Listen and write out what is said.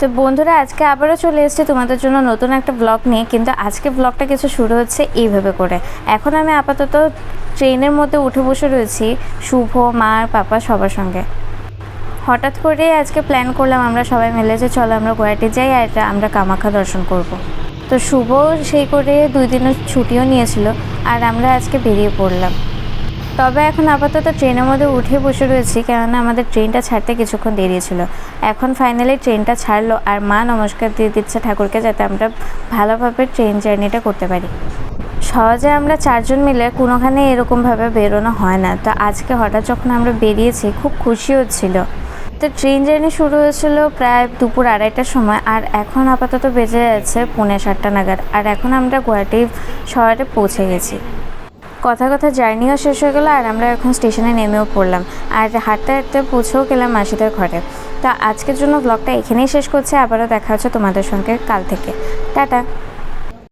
তো বন্ধুরা, আজকে আবারও চলে এসেছি তোমাদের জন্য নতুন একটা ব্লগ নিয়ে, কিন্তু আজকে ব্লগটা কিছু শুরু হচ্ছে এইভাবে করে। এখন আমি আপাতত ট্রেনের মধ্যে উঠে বসে রয়েছি, শুভ, মা আর পাপা সবার সঙ্গে। হঠাৎ করে আজকে প্ল্যান করলাম আমরা সবাই মিলে যে চলো আমরা গুয়াহাটি যাই আর আমরা কামাখ্যা দর্শন করব। তো শুভ সেই করে দুই দিনের ছুটিও নিয়েছিল, আর আমরা আজকে বেরিয়ে পড়লাম। তবে এখন আপাতত ট্রেনের মধ্যে উঠে বসে রয়েছি, কেননা আমাদের ট্রেনটা ছাড়তে কিছুক্ষণ দেরি ছিল। এখন ফাইনালি ট্রেনটা ছাড়লো আর মা নমস্কার দিয়ে দিচ্ছে ঠাকুরকে যাতে আমরা ভালোভাবে ট্রেন জার্নিটা করতে পারি। সহজে আমরা চারজন মিলে কোনোখানে এরকমভাবে বেরোনো হয় না। তো আজকে হঠাৎ যখন আমরা বেরিয়েছি, খুব খুশি হচ্ছিল। তো ট্রেন জার্নি শুরু হয়েছিল প্রায় দুপুর আড়াইটার সময় আর এখন আপাতত বেজে যাচ্ছে পৌনে সাতটা নাগাদ। আর এখন আমরা গুয়াহাটি শহরে পৌঁছে গেছি। কথা কথা জার্নিও শেষ হয়ে গেলো আর আমরা এখন স্টেশনে নেমেও পড়লাম। আর হাঁটতে হাঁটতে পৌঁছেও গেলাম মাসিদের ঘরে। তা আজকের জন্য ব্লগটা এখানেই শেষ করছে। আবারও দেখা হচ্ছে তোমাদের সঙ্গে কাল থেকে। টাটা।